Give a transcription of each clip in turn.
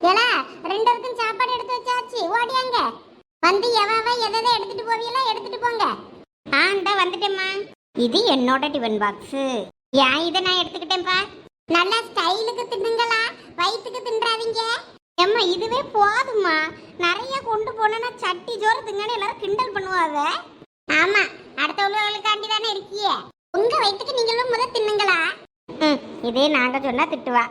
ஏலா ரெண்டு பேருக்கும் சாப்பாடு எடுத்து வச்சாச்சு. ஓடியாங்க வந்து எவன் எதை எடுத்துட்டு போவீங்களோ எடுத்துட்டு போங்க. ஆ இந்த வந்துட்டேம்மா. இது என்னோட டிஃபன் பாக்ஸ் ஏன் இதை நான் எடுத்துக்கிட்டேன்ப்பா. நல்லா ஸ்டைலுக்கு தின்னுங்களா? வயிற்றுக்கு தின்றாதீங்க. ஏம்மா இதுவே போதும்மா. நிறைய கொண்டு போனா சட்டி ஜோறு திங்கன்னு எல்லாரும் கிண்டல் பண்ணுவாங்க ஆமா அடுத்த உள்ளவர்களுக்காண்டி தானே இருக்கியே. உங்க வயிற்றுக்கு நீங்களும் முத தின்னுங்களா? ம் இதே நாங்க சொன்னா திட்டுவா.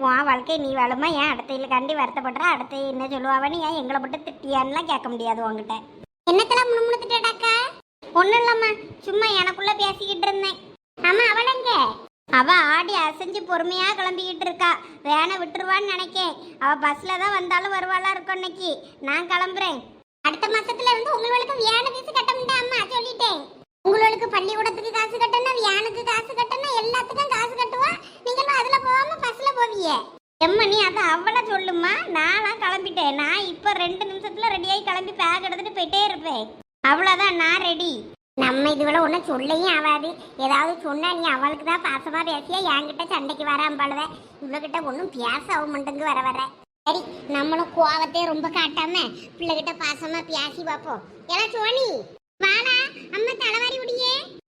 உன் வாழ்க்கை நீ வாழுமா? ஏன் அடுத்த காண்டி வருத்தப்படுற? அடுத்த என்ன சொல்லுவாவன்னு ஏன் எங்களை மட்டும் திட்டியான்லாம் கேட்க முடியாது உங்ககிட்ட என்னத்தெல்லாம் முணுமுணுத்துட்டாக்கா ஒன்றும் இல்லம்மா. சும்மா எனக்குள்ள பேசிக்கிட்டு இருந்தேன். ஆமா அவளங்க அவ ஆடி அசைஞ்சு பொறுமையா கிளம்பிக்கிட்டு இருக்கா. வேனை விட்டுருவான்னு நினைக்கேன். அவ பஸ்ல தான் வந்தாலும் வருவாளா இருக்கும் இன்னைக்கு நான் கிளம்புறேன். அடுத்த மாசத்துல இருந்து உங்களுக்கு வேனை பீஸ் கட்ட முடியாது அம்மா? சொல்லிட்டேன். உங்களுக்கு பள்ளிக்கூடத்துக்கு காசு கட்டணும் வியானுக்கு காசு கட்டணும் எல்லாத்துக்கும் காசு கட்டுவா நீங்களும் அதுல போவிய? பஸ்ல எம்மா நீ அதை அவளை சொல்லுமா நான்லாம் கிளம்பிட்டேன். நான் இப்போ ரெண்டு நிமிஷத்துல ரெடியாகி கிளம்பி பேக் எடுத்துட்டு போயிட்டே இருப்பேன். அவ்வளோதான் நான் ரெடி நம்ம இதுவரை ஒன்றும் சொல்லையும் ஆகாது. ஏதாவது சொன்னால் நீ அவளுக்கு தான் பாசமா பேசியா? என்கிட்ட சண்டைக்கு வராம வராம்பாளுவ இவகிட்ட ஒன்றும் பேச ஆக மாட்டேங்கு வர வர சரி நம்மளும் கோவத்தையே ரொம்ப காட்டாம பிள்ளைகிட்ட பாசமா பேசி பார்ப்போம். ஏன்னா சோனி? வாடா அம்மா தலைவாரி விடியே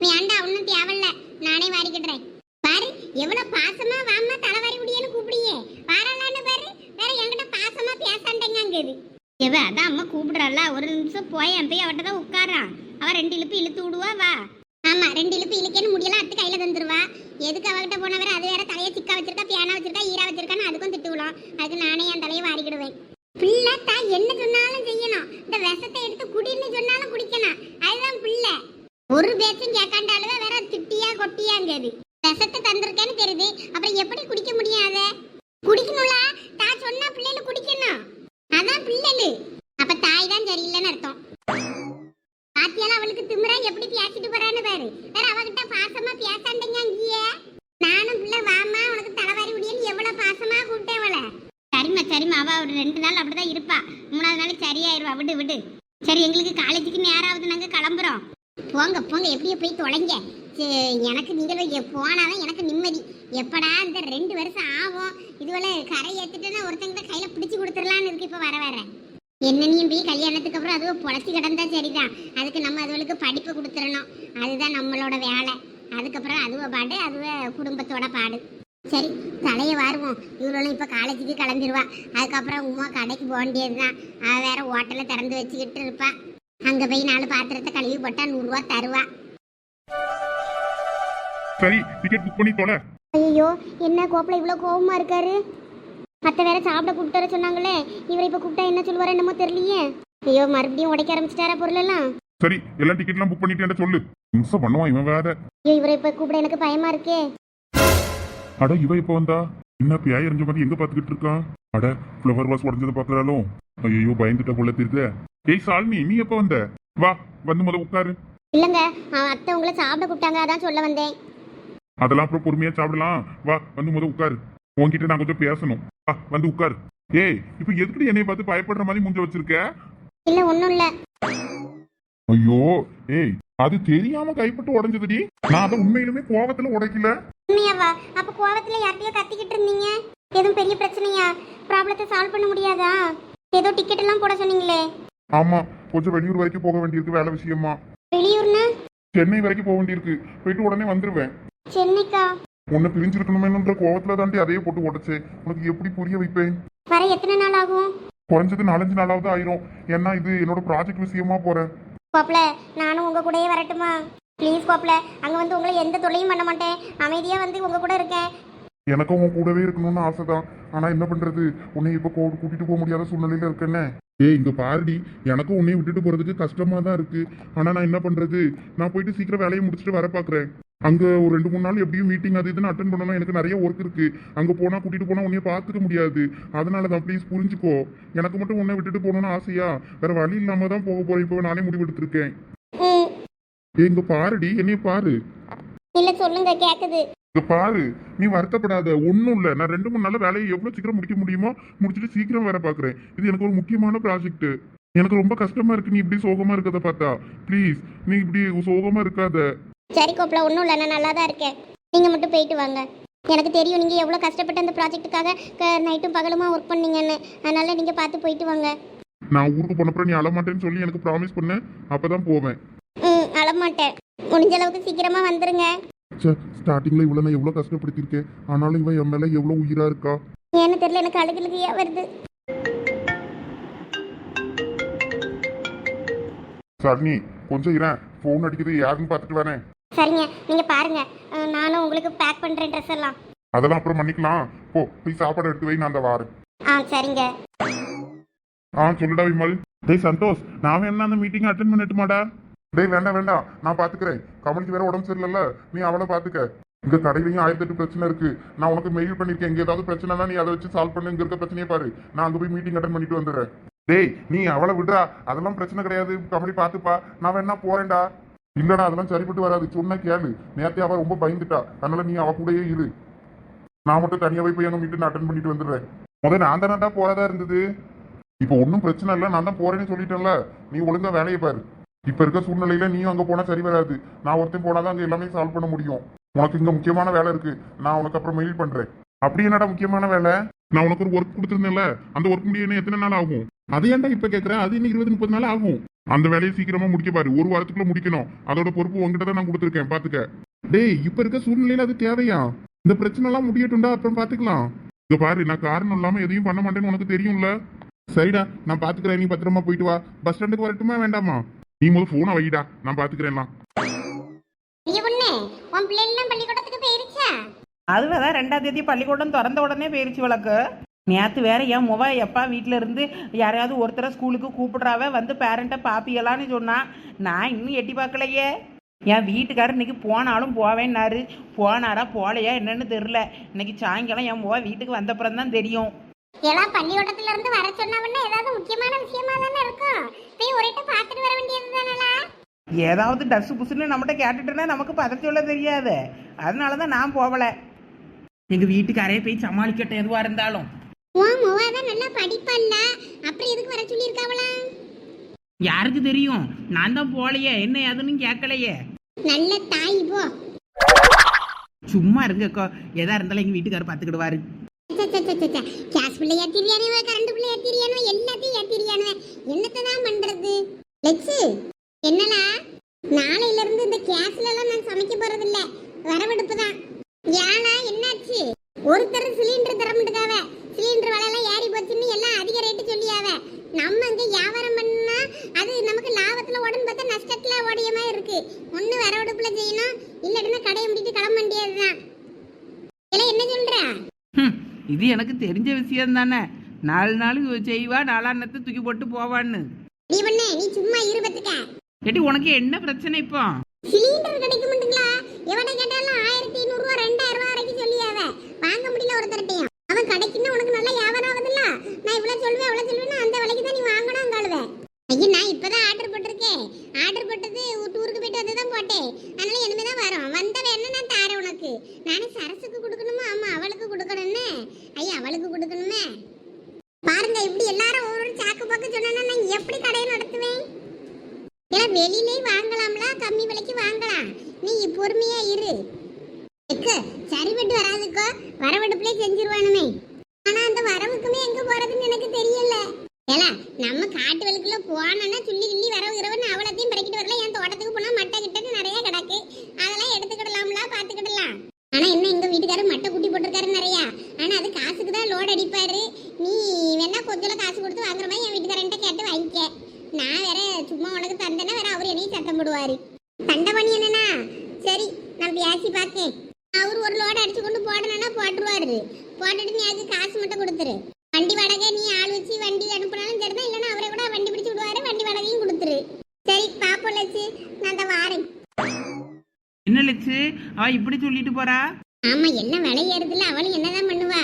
வேண்டாம் ஒன்றும் தேவையில்ல. நானே வாரிக்கிடுறேன் பாரு எவ்வளவு பாசமா வாம்மா தலைவாரி விடியேன்னு கூப்பிடியே. வாரலான்னு பாரு வேற என்கிட்ட பாசமா பேசாண்டேங்க எவ அதான் அம்மா கூப்பிடுறாள் ஒரு நிமிஷம் போய் என் போய் அவட்ட தான் உட்காரான் அவ ரெண்டு இழுப்பு இழுத்து விடுவா வா. ஆமா ரெண்டு இழுப்பு இழுக்கேன்னு முடியல அத்து கையில தந்துருவா. எதுக்கு அவகிட்ட போன வேற அது வேற தலையை சிக்கா வச்சிருக்கா பேனா வச்சிருக்கா ஈரா வச்சிருக்கான்னு அதுக்கும் திட்டு விடும் அதுக்கு நானே என் தலையை வாரிக்கிடுவேன். பிள்ளை தான் என்ன சொன்னாலும் செய்யணும். இந்த விஷத்தை எடுத்து குடின்னு சொன்னாலும் குடிக்கணும். அதுதான் பிள்ளை. ஒரு பேச்சும் கேட்காண்டாலுவே வேற திட்டியா கொட்டியாங்கிறது விஷத்தை தந்திருக்கேன்னு தெரியுது. அப்புறம் எப்படி குடிக்க முடியாத குடிக்கணும்ல. தான் சொன்னா பிள்ளைகள் குடிக்கணும். அதான் பிள்ளைகள் அப்ப தாய் தான் சரியில்லைன்னு அர்த்தம். பாத்தியால அவளுக்கு திமிரா எப்படி பேசிட்டு போறான்னு பாரு. வேற அவகிட்ட பாசமா பேசாண்டீங்க அங்கேயே. நானும் பிள்ளை வாமா உனக்கு தலைவாரி முடியன்னு எவ்வளவு பாசமா கூப்பிட்டேன் அவளை. சரிம்மா சரிம்மா. அவ ஒரு ரெண்டு நாள் அப்படிதான் இருப்பா. மூணாவது நாள் சரியாயிருவா. விடு விடு. சரி எங்களுக்கு காலேஜுக்கு நேரம் ஆகுது நாங்க கிளம்புறோம். போங்க போங்க. எப்படியோ போய் தொலைங்க. எனக்கு நீங்கள் எ- போனாதான் எனக்கு நிம்மதி. எப்படா இந்த ரெண்டு வருஷம் ஆகும்? இதுவரை கரை ஏற்றுட்டுன்னா ஒருத்தங்கிட்ட கையில பிடிச்சி கொடுத்துடலான்னு இருக்கு இப்ப வர வர. என்னனையும் போய் கல்யாணத்துக்கு அப்புறம் அதுவும் பொழைச்சி கிடந்தா சரிதான். அதுக்கு நம்ம அதுவளுக்கு படிப்பு கொடுத்துடணும். அதுதான் நம்மளோட வேலை. அதுக்கப்புறம் அதுவ பாடு அதுவ குடும்பத்தோட பாடு. சரி தலையை வாருவோம். இவ்வளோ இப்போ காலேஜுக்கு கிளம்பிடுவா. அதுக்கப்புறம் உமா கடைக்கு போக வேண்டியதுதான். அவ வேற ஹோட்டலை திறந்து வச்சுக்கிட்டு இருப்பா. அங்கே போய் நாலு பாத்திரத்தை கழுவி போட்டால் நூறுரூவா தருவா. சரி டிக்கெட் புக் பண்ணி தொலை. ஐயோ என்ன கோப்பில் இவ்வளோ கோவமா இருக்காரு? அத்தை வேற சாப்பிட கூப்பிட்டு வர சொன்னாங்களே இவரை இப்போ கூப்பிட்டா என்ன சொல்லுவாரு என்னமோ தெரியலையே. ஐயோ மறுபடியும் உடைக்க ஆரம்பிச்சிட்டாரா பொருளெல்லாம்? சரி எல்லா டிக்கெட்லாம் புக் பண்ணிட்டேன் சொல்லு. நிமிஷம் பண்ணுவான் இவன் வேற. ஐயோ இவரை இப்போ கூப்பிட எனக்கு பயமா இருக்கே. அட இவ இப்ப வந்தா? என்ன பியாய் எறிஞ்ச மாதிரி எங்க பாத்துக்கிட்டு இருக்கான்? அட ஃப்ளவர் வாஸ் உடஞ்சதை பாக்குறாளோ ஐயோ பயந்துட்ட போல தெரியுதே. ஏய் சாலினி நீ எப்ப வந்த? வா வந்து முத உட்காரு. இல்லைங்க அத்தை உங்களை சாப்பிட கூப்பிட்டாங்க அதான் சொல்ல வந்தேன். அதெல்லாம் அப்புறம் பொறுமையா சாப்பிடலாம். வா வந்து முத உட்காரு. உன்கிட்ட நான் கொஞ்சம் பேசணும். வா வந்து உட்காரு. ஏய் இப்ப எதுக்கு என்னைய பார்த்து பயப்படுற மாதிரி மூஞ்ச வச்சிருக்க? இல்லை ஒன்றும் இல்லை. ஐயோ ஏய் அது தெரியாம கைப்பட்டு உடஞ்சதுடி. நான் அதை உண்மையிலுமே கோவத்துல உடைக்கல. உண்மையாவா அப்போ கோவத்தில் யார்கிட்டயோ கத்திக்கிட்டு இருந்தீங்க? எதுவும் பெரிய பிரச்சனையா? ப்ராப்ளத்தை சால்வ் பண்ண முடியாதா? ஏதோ டிக்கெட் எல்லாம் போட சொன்னீங்களே. ஆமா கொஞ்சம் வெளியூர் வரைக்கும் போக வேண்டியிருக்கு வேலை விஷயமா. வெளியூர்னா? சென்னை வரைக்கும் போக வேண்டியிருக்கு. போயிட்டு உடனே வந்துருவேன். சென்னைக்கா உன்னை பிரிஞ்சிருக்கணுமேன்ற கோவத்துல தாண்டி அதையே போட்டு உடைச்சே. உனக்கு எப்படி புரிய வைப்பேன்? வர எத்தனை நாள் ஆகும்? குறைஞ்சது நாலஞ்சு நாளாவது ஆயிரும். ஏன்னா இது என்னோட ப்ராஜெக்ட் விஷயமா போறேன் கோப்பல நானும் உங்க கூடயே வரட்டுமா? ப்ளீஸ் கோப்பல அங்க வந்து உங்களை எந்த தொல்லையும் பண்ண மாட்டேன். அமைதியா வந்து உங்க கூட இருக்கேன். எனக்கும் உன் கூடவே இருக்கணும்னு ஆசைதான். ஆனா என்ன பண்றது? உன்னை இப்ப கூட்டிட்டு போக முடியாத சூழ்நிலையில இருக்கேன்னே ஏய் இங்க பாருடி. எனக்கும் உன்னை விட்டுட்டு போறதுக்கு கஷ்டமா தான் இருக்கு. ஆனா நான் என்ன பண்றது? நான் போயிட்டு சீக்கிரம் வேலையை முடிச்சுட்டு வர பாக்குறேன். அங்க ஒரு ரெண்டு மூணு நாள் எப்படியும் மீட்டிங் அது இதுன்னு அட்டன் பண்ணணும் எனக்கு நிறைய ஒர்க் இருக்கு. அங்க போனா கூட்டிட்டு போனா உன்னைய பாத்துக்க முடியாது. அதனால தான் ப்ளீஸ் புரிஞ்சுக்கோ. எனக்கு மட்டும் உன்னை விட்டுட்டு போகணும்னு ஆசையா? வேற வழி இல்லாம தான் போக போறேன். இப்போ நானே முடிவு எடுத்திருக்கேன் ஏய் இங்க பாருடி. என்னைய பாரு. இல்ல சொல்லுங்க கேக்குது. இங்க பாரு நீ வருத்தப்படாத ஒன்றும் இல்லை. நான் ரெண்டு மூணு நாள் வேலையை எவ்வளோ சீக்கிரம் முடிக்க முடியுமோ முடிச்சுட்டு சீக்கிரம் வேற பார்க்குறேன். இது எனக்கு ஒரு முக்கியமான ப்ராஜெக்ட் எனக்கு ரொம்ப கஷ்டமா இருக்கு நீ இப்படி சோகமா இருக்கத பார்த்தா. ப்ளீஸ் நீ இப்படி சோகமா இருக்காத. சரி கோப்பல ஒன்றும் இல்லை நான் நல்லா தான் இருக்கேன். நீங்க மட்டும் போயிட்டு வாங்க. எனக்கு தெரியும் நீங்கள் எவ்வளோ கஷ்டப்பட்டு அந்த ப்ராஜெக்ட்டுக்காக நைட்டும் பகலுமா ஒர்க் பண்ணீங்கன்னு. அதனால நீங்கள் பார்த்து போயிட்டு வாங்க. நான் ஊருக்கு போனப்பறம் நீ அழமாட்டேன்னு சொல்லி எனக்கு ப்ராமிஸ் பண்ண. அப்பதான் போவேன். ம் அழமாட்டேன். முடிஞ்ச அளவுக்கு சீக்கிரமாக வந்துருங்க. ஸ்டார்டிங்ல இவ்வளவு நான் எவ்வளவு கஷ்டப்படுத்திருக்கேன் ஆனாலும் இவன் என் மேல எவ்வளவு உயிரா இருக்கா? ஏன்னு தெரியல எனக்கு அழுகலுக்கு ஏன் வருது. சரணி கொஞ்சம் இரேன் ஃபோன் அடிக்குது யாருன்னு பார்த்துட்டு வரேன். சரிங்க நீங்கள் பாருங்க. அஹ், நானும் உங்களுக்கு பேக் பண்ணுறேன் ட்ரெஸ் எல்லாம். அதெல்லாம் அப்புறம் பண்ணிக்கலாம். போ போய் சாப்பாடு எடுத்து வை நான் அந்த வாரேன். ஆ சரிங்க. ஆ சொல்லுடா விமல். டேய் சந்தோஷ் நான் வேணா அந்த மீட்டிங் அட்டன் பண்ணட்டுமாடா? டேய் வேண்டாம் வேண்டாம். நான் பாத்துக்கிறேன். கமலுக்கு வேற உடம்பு சரியில்லைல்ல. நீ அவளை பாத்துக்க. இங்க கடையிலையும் ஆயிரத்தி எட்டு பிரச்சனை இருக்கு. நான் உனக்கு மெயில் பண்ணிருக்கேன். இங்க ஏதாவது பிரச்சனைனா நீ அதை வச்சு சால்வ் பண்ணு. இங்க இருக்க பிரச்சனையே பாரு. நான் அங்க போய் மீட்டிங் அட்டன் பண்ணிட்டு வந்துடுறேன். டேய் நீ அவளை விடுறா. அதெல்லாம் பிரச்சனை கிடையாது. கபடி பாத்துப்பா. நான் வேணா போறேன்டா. இல்லடா அதெல்லாம் சரிப்பட்டு வராது. சொன்ன கேளு. நேரத்தை அவ ரொம்ப பயந்துட்டா. அதனால நீ அவ கூடயே இரு. நான் மட்டும் தனியாவே போய் எங்க மீட்டிங் அட்டன் பண்ணிட்டு வந்துடுறேன். முதல்ல நான் தானடா போறதா இருந்தது? இப்போ ஒன்றும் பிரச்சனை இல்லை. நான் தான் போறேன்னு சொல்லிட்டேன்ல. நீ ஒழுங்கா வேலையை பாரு. இப்ப இருக்க சூழ்நிலையில நீயும் அங்க போனா சரி வராது. நான் ஒருத்தன் போனாதான் அங்க எல்லாமே சால்வ் பண்ண முடியும். உனக்கு இங்க முக்கியமான வேலை இருக்கு. நான் உனக்கு அப்புறம் மெயில் பண்றேன். அப்படி என்னடா முக்கியமான வேலை? நான் உனக்கு ஒரு ஒர்க் கொடுத்துருந்தேன்ல. அந்த ஒர்க் முடிய எத்தனை நாள் ஆகும்? அது ஏன்டா இப்ப கேக்குறேன் அது இன்னும் இருபது முப்பது நாள் ஆகும். அந்த வேலையை சீக்கிரமா முடிக்க பாரு. ஒரு வாரத்துக்குள்ள முடிக்கணும். அதோட பொறுப்பு உங்ககிட்ட தான் நான் கொடுத்துருக்கேன். பாத்துக்க. டேய் இப்ப இருக்க சூழ்நிலையில அது தேவையா? இந்த பிரச்சனை எல்லாம் முடியட்டும்டா. அப்புறம் பாத்துக்கலாம். இங்க பாரு நான் காரணம் இல்லாம எதையும் பண்ண மாட்டேன்னு உனக்கு தெரியும்ல? சரிடா நான் பாத்துக்கிறேன். நீ பத்திரமா போயிட்டு வா. பஸ் ஸ்டாண்டுக்கு வரட்டுமா? வேண்டாமா? நீ முதல் போனை வைடா. நான் பாத்துக்கிறேன்லாம். உன் பிள்ளைலாம் பள்ளிக்கூடத்துக்கு போயிருச்சா? அதுவே தான் ரெண்டாம் தேதி பள்ளிக்கூடம் திறந்த உடனே போயிருச்சு வழக்கு நேற்று வேற என் முவ எப்பா வீட்டில் இருந்து யாரையாவது ஒருத்தரை ஸ்கூலுக்கு கூப்பிடுறாவ வந்து பேரண்ட்டை பாப்பியலான்னு சொன்னா நான் இன்னும் எட்டி பார்க்கலையே என் வீட்டுக்காரர் இன்னைக்கு போனாலும் போவேன்னாரு. போனாரா போலையா என்னன்னு தெரில இன்னைக்கு சாயங்காலம் என் முவ வீட்டுக்கு வந்தப்புறம் தான் தெரியும். எல்லாம் பள்ளிக்கூடத்துல இருந்து வர சொன்னவன்னா ஏதாவது முக்கியமான விஷயமா தானே இருக்கும்? போய் ஒரேட்ட பார்த்துட்டு வர வேண்டியது ஏதாவது டஸ்ஸு புஸ்ஸுன்னு நம்மகிட்ட கேட்டுட்டுனா நமக்கு பதத்தி சொல்ல தெரியாது. அதனால தான் நான் போகலை. எங்கள் வீட்டுக்காரே போய் சமாளிக்கட்டும் எதுவாக இருந்தாலும். உன் முவா தான் நல்லா படிப்பல்ல அப்புறம் எதுக்கு வர சொல்லியிருக்காவளா? யாருக்கு தெரியும்? நான் தான் போலையே என்ன ஏதுன்னு கேட்கலையே. நல்ல தாய் போ. சும்மா இருங்கக்கோ. எதா இருந்தாலும் எங்க வீட்டுக்காரர் பாத்துக்கிடுவாரு பிள்ளை ஏத்திரியானவ கரண்ட் பிள்ளை ஏத்திரியானவ எல்லாத்தையும் ஏத்திரியானவ என்னத்தை தான் பண்றது? லெக்ஸு என்னலா நாளையில இருந்து இந்த கேஸ்ல எல்லாம் நான் சமைக்க போறது இல்ல வரவெடுப்பு தான் ஏனா என்னாச்சு? ஒருத்தர் சிலிண்டர் தரமுட்டுக்காவ சிலிண்டர் விலை எல்லாம் ஏறி போச்சுன்னு எல்லாம் அதிக ரேட்டு சொல்லியாவ. நம்ம இங்க வியாபாரம் பண்ணா அது நமக்கு லாபத்துல ஓடுன்னு பார்த்தா நஷ்டத்துல ஓடிய மாதிரி இருக்கு. ஒண்ணு வரவெடுப்புல செய்யணும் இல்லைன்னா கடையை முடிட்டு கிளம்ப வேண்டியதுதான். இல்லை என்ன சொல்ற? இது எனக்கு தெரிஞ்ச விஷயம் தானே. நாலு நாள் செய்வா நாலாண்ணத்தை தூக்கி போட்டு போவான்னு. நீ பண்ண நீ சும்மா இருபத்துக்க ஏட்டி உனக்கு என்ன பிரச்சனை இப்போ? சிலிண்டர் கிடைக்க மாட்டீங்களா? எவட கேட்டாலும் ஆயிரத்தி ஐநூறு ரூபா ரெண்டாயிரம் ரூபா வரைக்கும் சொல்லியாவ வாங்க முடியல ஒருத்தர்ட்டையும் அவன் கடைக்குன்னா உனக்கு நல்ல வியாபாரம் ஆகுதுல்ல? நான் இவ்வளவு சொல்லுவேன் அவ்வளவு சொல்லுவேன் அந்த விலைக்கு தான் நீ வாங்கணும் காலுவ ஐயோ நான் இப்பதான் ஆர்டர் போட்டிருக்கேன். ஆர்டர் போட்டது டூருக்கு போயிட்டு வந்து தான் போட்டேன். அதனால இனிமே தான் வரும். வந்த வேணா நான் தாரேன் உனக்கு? நானும் சரசுக்கு கொடுக்கணுமா? ஆமா அவளுக்கு கொடுக்கணும்னு. ஐயா அவளுக்கு கொடுக்கணுமே பாருங்க இப்படி எல்லாரும் ஒவ்வொரு சாக்கு பக்கம் சொன்னா நான் எப்படி கடையை நடத்துவேன்? எல்லாம் வெளியிலே வாங்கலாம்ல கம்மி விலைக்கு வாங்கலாம். நீ பொறுமையா இரு. எக்கு சரிபட்டு வராதுக்கோ. வரவெடுப்புலயே செஞ்சிருவானுமே. ஆனா அந்த வரவுக்குமே எங்க போறதுன்னு எனக்கு தெரியல. ஏன்னா நம்ம காட்டு வலுக்குள்ள போனோம்னா துள்ளி கிள்ளி வரவு இரவுன்னு அவ்வளோத்தையும் பிறக்கிட்டு வரல என் தோட்டத்துக்கு போனால் மட்டை கிட்டன்னு நிறைய கிடக்கு. அதெல்லாம் எடுத்துக்கிடலாம்ல பாத்துக்கிடலாம் ஆனா என்ன எங்க வீட்டுக்காரர் மட்டை குட்டி போட்டிருக்காரு நிறையா. ஆனா அது காசுக்கு தான் லோட் அடிப்பாரு. நீ வேணா கொஞ்சம் காசு கொடுத்து வாங்குற மாதிரி என் வீட்டுக்காரன்ட்ட கேட்டு வாங்கிக்க. நான் வேற சும்மா உனக்கு தந்தேன்னா வேற அவர் என்னையும் சத்தம் போடுவாரு. சண்டை பண்ணி என்னன்னா? சரி நான் பேசி பார்க்கேன் அவர் ஒரு லோடு அடிச்சு கொண்டு போடணும்னா போட்டுருவாரு. போட்டுட்டு நீ அதுக்கு காசு மட்டும் கொடுத்துரு. வண்டி வாடகை நீ ஆள் வச்சு வண்டி அனுப்புனாலும் சரிதான் இல்லைன்னா அவரை கூட வண்டி பிடிச்சு விடுவாரு வண்டி வாடகையும் கொடுத்துரு. சரி பாப்போம் லட்சு. நான் அந்த வாரேன். என்ன லட்சு? அவ இப்படி சொல்லிட்டு போறா? ஆமா என்ன விலை ஏறுதுல அவளும் என்னதான் பண்ணுவா?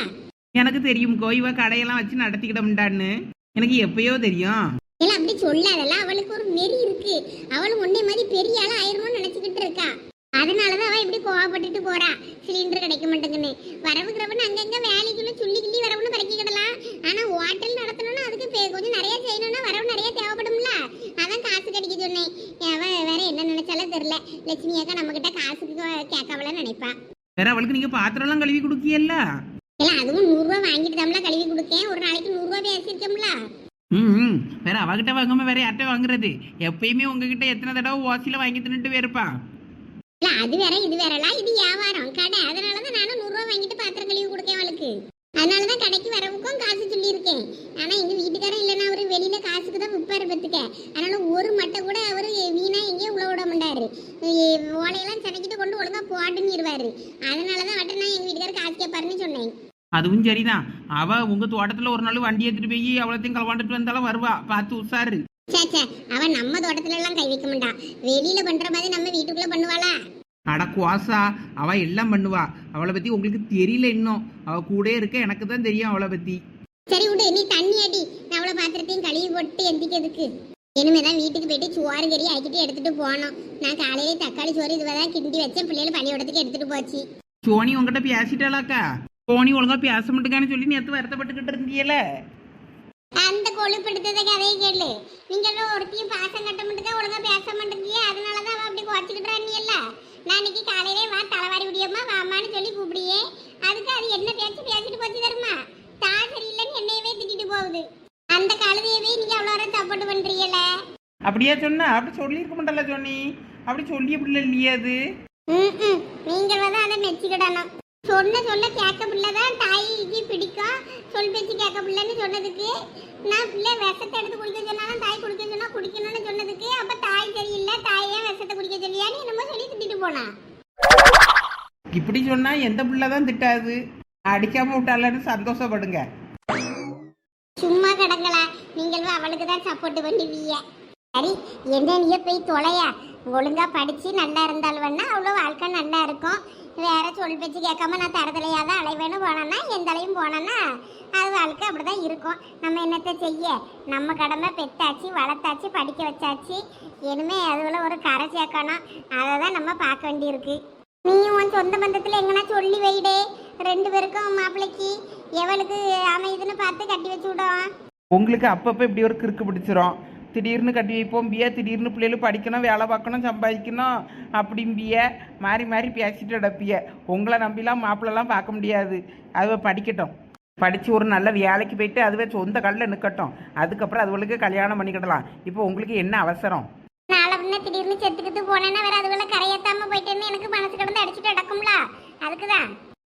எனக்கு தெரியும் கோயிவா கடையெல்லாம் வச்சு நடத்திக்கிடமுண்டான்னு எனக்கு எப்பயோ தெரியும். இல்ல அப்படி சொல்லாதல்ல. அவளுக்கு ஒரு நெறி இருக்கு. அவளும் உன்னை மாதிரி பெரிய ஆளா ஆயிருமோன்னு நினைச்சுக்கிட்டு இருக்கா. அதனாலதான் அவ இப்படி கோவப்பட்டுட்டு போறா. சிலிண்டர் கிடைக்க மாட்டேங்குன்னு வரவுக்கிறவன் அங்கங்க வேலைக்குள்ள சுள்ளி கிள்ளி வரவுன்னு பறக்கிக்கிடலாம். ஆனா ஹோட்டல் நடத்தணும்னா அதுக்கு கொஞ்சம் நிறைய செய்யணும்னா வரவு நிறைய தேவைப்படும்ல. அதான் காசு கிடைக்க சொன்னேன். அவ வேற என்ன நினைச்சாலும் தெரியல. லட்சுமி அக்கா நம்ம கிட்ட காசுக்கு கேட்காவலன்னு நினைப்பா. வேற அவளுக்கு நீங்க பாத்திரம்லாம் கழுவி கொடுக்கியல்ல? இல்ல அதுவும் நூறு ரூபாய் வாங்கிட்டு தான்ல கழுவி கொடுக்கேன். ஒரு நாளைக்கு நூறு ரூபாய் பேசியிருக்கோம்ல. ம். வேற அவகிட்ட வாங்காம வேற யார்கிட்ட வாங்குறது? எப்பயுமே உங்ககிட்ட எத்தனை தடவை ஓசில வாங்கி தின்னுட்டு வேறுப்பா இல்ல அது வேற இது வேறலாம். இது வியாபாரம். கடை. அதனாலதான் நானும் நூறு ரூபாய் வாங்கிட்டு பாத்திரம் கழுவி கொடுக்கேன் அவளுக்கு. அதனாலதான் கடைக்கு வரவுக்கும் காசு சொல்லியிருக்கேன். ஆனா எங்க வீட்டுக்காரன் இல்லைன்னா அவரு வெளியில காசுக்கு தான் விற்பாரு பத்துக்க அதனால ஒரு மட்டை கூட அவரு வீணா எங்கேயும் உள்ள விட மாட்டாரு. ஓலையெல்லாம் செனக்கிட்டு கொண்டு ஒழுங்கா போட்டுன்னு அதனாலதான் வட்ட நான் எங்க வீட்டுக்காரர் காசு கேட்பாருன்னு சொன்னேன். அதுவும் சரிதான். அவ உங்க தோட்டத்துல ஒரு நாள் வண்டி எடுத்துட்டு போய் அவ்வளோத்தையும் கலவாண்டுட்டு வந்தாலும் வருவா. பார்த்து உசாரு. அவன் நம்ம தோட்டத்துல எல்லாம் கை வைக்க மாட்டான். வெளியில பண்ற மாதிரி நம்ம வீட்டுக்குள்ள பண்ணுவாளா? அட குவாசா அவ எல்லாம் பண்ணுவா. அவளை பத்தி உங்களுக்கு தெரியல இன்னும். அவ கூட இருக்க எனக்கு தான் தெரியும் அவளை பத்தி. சரி விடு. நீ தண்ணி அடி. நான் அவளை பாத்திரத்தையும் கழுவி போட்டு எந்திக்கிறதுக்கு. இனிமேதான் வீட்டுக்கு போயிட்டு சோறு கறி ஆக்கிட்டு எடுத்துட்டு போனோம் நான் காலையிலே தக்காளி சோறு இதுவதான் கிண்டி வச்சேன். பிள்ளைகள் பள்ளிக்கூடத்துக்கு எடுத்துட்டு போச்சு. சோனி உங்ககிட்ட பேசிட்டாளாக்கா? சோனி ஒழுங்கா பேச மாட்டேங்கான்னு சொல்லி நேற்று வருத்தப்பட்டுக்கிட்டு இருந்தியல. அந்த கொழுப்படுத்தத கதையை கேளு. நீங்க ஒருத்தையும் பாசம் கட்ட மாட்டேங்க ஒழுங்கா பேச மாட்டேங்கிய அதனாலதான் அவ அப்படி குறைச்சிக்கிட்டா நீ இல்ல நான் இன்னைக்கு காலையிலே வா தலைவாரி விடியம்மா வாமான்னு சொல்லி கூப்பிடியே. அதுக்கு அது என்ன பேச்சு பேசிட்டு போச்சு தருமா தா சரியில்லைன்னு என்னையவே திட்டிட்டு போகுது. அந்த கழுதையவே நீங்க அவ்வளோ சப்போர்ட் பண்றீங்கல்ல? அப்படியா சொன்னா? அப்படி சொல்லியிருக்க மாட்டல சோனி அப்படி சொல்லி அப்படி இல்லையே அது. ம்ம். நீங்கள் வந்து அதை மெச்சிக்கிடணும். சொன்ன சொல்ல கேட்க பிள்ளைதான் தாய்க்கு பிடிக்கும் சொல் பேச்சு கேட்க பிள்ளைன்னு சொன்னதுக்கு. நான் பிள்ளை விஷத்தை எடுத்து குடிக்க சொன்னாலும் தாய் குடிக்க சொன்னா குடிக்கணும்னு சொன்னதுக்கு. அப்ப தாய் சரியில்லை தாய் ஏன் விஷத்தை குடிக்க சொல்லியான்னு என்னமோ சொல்லி திட்டிட்டு போனா. இப்படி சொன்னா எந்த பிள்ளை தான் திட்டாது. அடிக்காம விட்டாலன்னு சந்தோஷப்படுங்க. சும்மா கிடங்களா நீங்கள் அவளுக்கு தான் சப்போர்ட் பண்ணுவீங்க. சரி என்ன நீயே போய் தொலையா? ஒழுங்கா படிச்சு நல்லா இருந்தால் வேணா அவ்வளோ வாழ்க்கை நல்லா இருக்கும். வேற சொல் பேச்சு கேட்காம நான் தரதலையாக தான் அலைவேணும் போனேன்னா எந்த அலையும் போனேன்னா அது வாழ்க்கை அப்படிதான் இருக்கும். நம்ம என்னத்தை செய்ய? நம்ம கடமை பெத்தாச்சு வளர்த்தாச்சு படிக்க வச்சாச்சு. இனிமே அதுல ஒரு கரை சேர்க்கணும். அதை தான் நம்ம பார்க்க வேண்டியிருக்கு. நீ உன் சொந்த பந்தத்தில் எங்கன்னா சொல்லி வைடே. ரெண்டு பேருக்கும் மாப்பிள்ளைக்கு எவளுக்கு அமைதுன்னு பார்த்து கட்டி வச்சு விடுவான் உங்களுக்கு அப்பப்போ இப்படி ஒரு கிறுக்கு பிடிச்சிரும். திடீர்னு கட்டி வைப்போம் பிய திடீர்னு பிள்ளைகள் படிக்கணும் வேலை பார்க்கணும் சம்பாதிக்கணும் அப்படிம்பிய. மாறி மாறி பேசிட்டு கிடப்பிய. உங்களை நம்பிலாம் மாப்பிள்ளலாம் பார்க்க முடியாது. அதுவே படிக்கட்டும். படித்து ஒரு நல்ல வேலைக்கு போயிட்டு அதுவே சொந்த கல்லில் நிற்கட்டும் அதுக்கப்புறம் அதுகளுக்கு கல்யாணம் பண்ணிக்கிடலாம். இப்போ உங்களுக்கு என்ன அவசரம்? திடீர்னு செத்துக்கிட்டு போனேன்னா வேற அதுக்குள்ள கரையேத்தாம போயிட்டேன்னு எனக்கு மனசு கிடந்து அடிச்சுட்டு அடக்கும்ல அதுக்குதான்.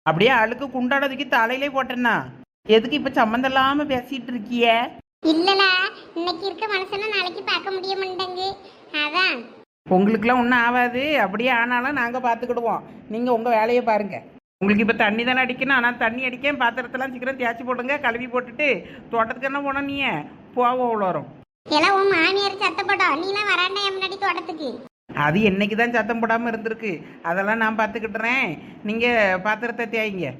அப்படியே ஆளுக்கு குண்டாடதுக்கு தலையிலே போட்டேன்னா. எதுக்கு இப்போ சம்மந்தம் இல்லாமல் பேசிட்டு இருக்கிய? இல்லலா இன்னைக்கு இருக்க மனுஷனை நாளைக்கு பார்க்க முடிய மாட்டேங்கு அதான். உங்களுக்குலாம் ஒன்றும் ஆகாது. அப்படியே ஆனாலும் நாங்கள் பார்த்துக்கிடுவோம். நீங்கள் உங்கள் வேலையை பாருங்கள் உங்களுக்கு இப்போ தண்ணி தானே அடிக்கணும். ஆனால் தண்ணி அடிக்க பாத்திரத்தெல்லாம் சீக்கிரம் தேய்ச்சி போடுங்க. கழுவி போட்டுட்டு தோட்டத்துக்கு என்ன போனோம் நீ போவோம் வரும். எல்லாம் உன் மாமியார் சத்தப்படும் நீலாம் வராண்டா என் முன்னாடி தோட்டத்துக்கு? அது என்னைக்கு தான் சத்தம் போடாமல் இருந்திருக்கு. அதெல்லாம் நான் பார்த்துக்கிட்டுறேன். நீங்கள் பாத்திரத்தை தேய்ங்க.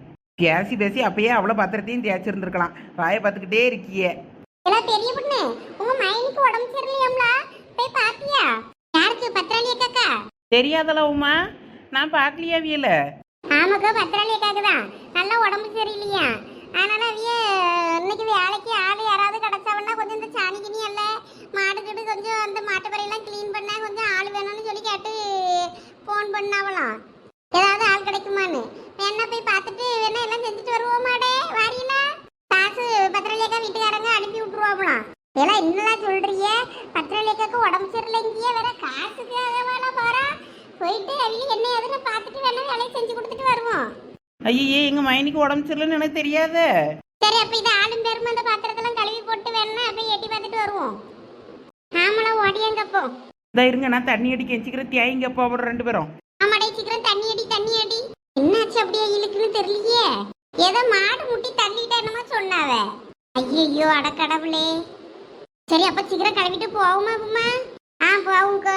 பேசி பேசி அப்பயே அவ்வளோ பாத்திரத்தையும் தேய்ச்சிருந்துருக்கலாம். வாயை பார்த்துக்கிட்டே இருக்கியே. எல்லாம் பெரிய பொண்ணு. உங்க மைனுக்கு உடம்பு சரியில்லையாம்ல? போய் பாத்தியா? யாருக்கு? பத்திராளி அக்காக்கா? தெரியாதல உமா. நான் பார்க்கலையா வியல ஆமாக்கா பத்திராளி அக்காக்கு தான். நல்லா உடம்பு சரியில்லையா? அதனால அவிய இன்னைக்கு வேலைக்கு ஆள் யாராவது கிடைச்சாவன்னா கொஞ்சம் இந்த சாணி கிணி அல்ல மாடு கீடு கொஞ்சம் அந்த மாட்டு பறையெல்லாம் க்ளீன் பண்ண கொஞ்சம் ஆள் வேணும்னு சொல்லி கேட்டு ஃபோன் பண்ணாவலாம் ஏதாவது ஆள் கிடைக்குமான்னு வேணா போய் பார்த்துட்டு வேணா எல்லாம் செஞ்சுட்டு வருவோமாடே வாரீங்களா காசு பத்திரலேக்கா வீட்டுக்காரங்க அனுப்பி விட்டுருவாங்களாம் எல்லாம் என்னலாம் சொல்றீங்க பத்திரலேக்காக்கு உடம்பு சரியில்லைங்கிய வேற காசுக்காக வேணா போறா போயிட்டு அவங்க என்ன ஏதுன்னு பார்த்துட்டு வேணா வேலையை செஞ்சு கொடுத்துட்டு வருவோம் ஐயே எங்கள் மைனிக்கு உடம்பு சரியில்லைன்னு எனக்கு தெரியாதே. சரி அப்ப இது ஆளும் பேரும் அந்த பாத்திரத்தெல்லாம் கழுவி போட்டு வேணா போய் எட்டி பார்த்துட்டு வருவோம். ஆமாடா ஓடியாங்கப்போ இதா இருங்க நான் தண்ணி அடிக்க சீக்கிரம் தேய்ங்க போகிறோம் ரெண்டு பேரும். ஆமாடா சீக்கிரம் தண்ணி அடி தண்ணி அடி. என்னாச்சு அப்படியே இழுக்குன்னு தெரியலையே. ஏதோ மாடு முட்டி தள்ளிட்டா என்னமோ சொன்னாவ. ஐயோ அடக்கடவுளே. சரி அப்ப சீக்கிரம் கழுவிட்டு போவோமா ஆ போவுங்க